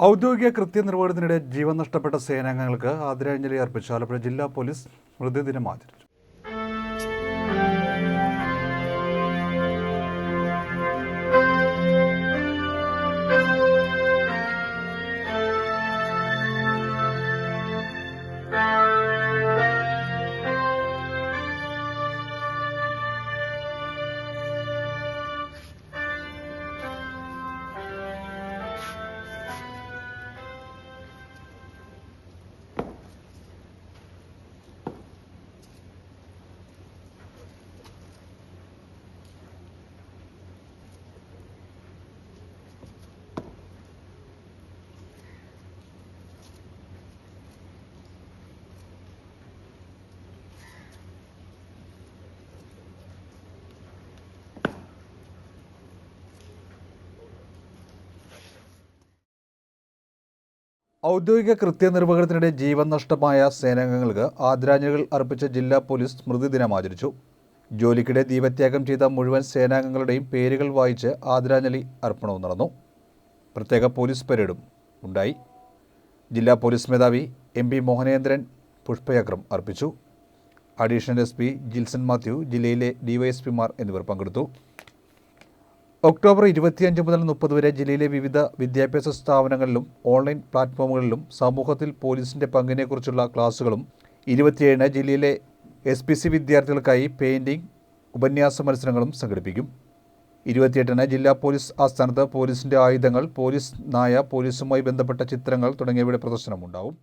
ഔദ്യോഗിക കൃത്യനിർവഹണത്തിനിടെ ജീവൻ നഷ്ടപ്പെട്ട സേനാംഗങ്ങൾക്ക് ആദരാഞ്ജലി അർപ്പിച്ച് ആലപ്പുഴ ജില്ലാ പോലീസ് മൃതദിനം ആചരിച്ചു. ഔദ്യോഗിക കൃത്യനിർവഹണത്തിനിടെ ജീവൻ നഷ്ടമായ സേനാംഗങ്ങൾക്ക് ആദരാഞ്ജലികൾ അർപ്പിച്ച ജില്ലാ പോലീസ് സ്മൃതിദിനം ആചരിച്ചു. ജോലിക്കിടെ ദീപത്യാഗം ചെയ്ത മുഴുവൻ സേനാംഗങ്ങളുടെയും പേരുകൾ വായിച്ച് ആദരാഞ്ജലി അർപ്പണവും നടന്നു. പ്രത്യേക പോലീസ് പരേഡും ഉണ്ടായി. ജില്ലാ പോലീസ് മേധാവി എം പി മോഹനേന്ദ്രൻ പുഷ്പചക്രം അർപ്പിച്ചു. Additional S P Jilson Mathew ജില്ലയിലെ ഡിവൈഎസ്പിമാർ എന്നിവർ പങ്കെടുത്തു. ഒക്ടോബർ ഇരുപത്തിയഞ്ച് മുതൽ മുപ്പത് വരെ ജില്ലയിലെ വിവിധ വിദ്യാഭ്യാസ സ്ഥാപനങ്ങളിലും ഓൺലൈൻ പ്ലാറ്റ്ഫോമുകളിലും സമൂഹത്തിൽ പോലീസിന്റെ പങ്കിനെക്കുറിച്ചുള്ള ക്ലാസുകളും ഇരുപത്തിയേഴിന് ജില്ലയിലെ എസ് പി സി വിദ്യാർത്ഥികൾക്കായി പെയിന്റിംഗ് ഉപന്യാസ മത്സരങ്ങളും സംഘടിപ്പിക്കും. ഇരുപത്തിയെട്ടിന് ജില്ലാ പോലീസ് ആസ്ഥാനത്ത് പോലീസിന്റെ ആയുധങ്ങൾ പോലീസ് നായ പോലീസുമായി ബന്ധപ്പെട്ട ചിത്രങ്ങൾ തുടങ്ങിയവയുടെ പ്രദർശനമുണ്ടാവും.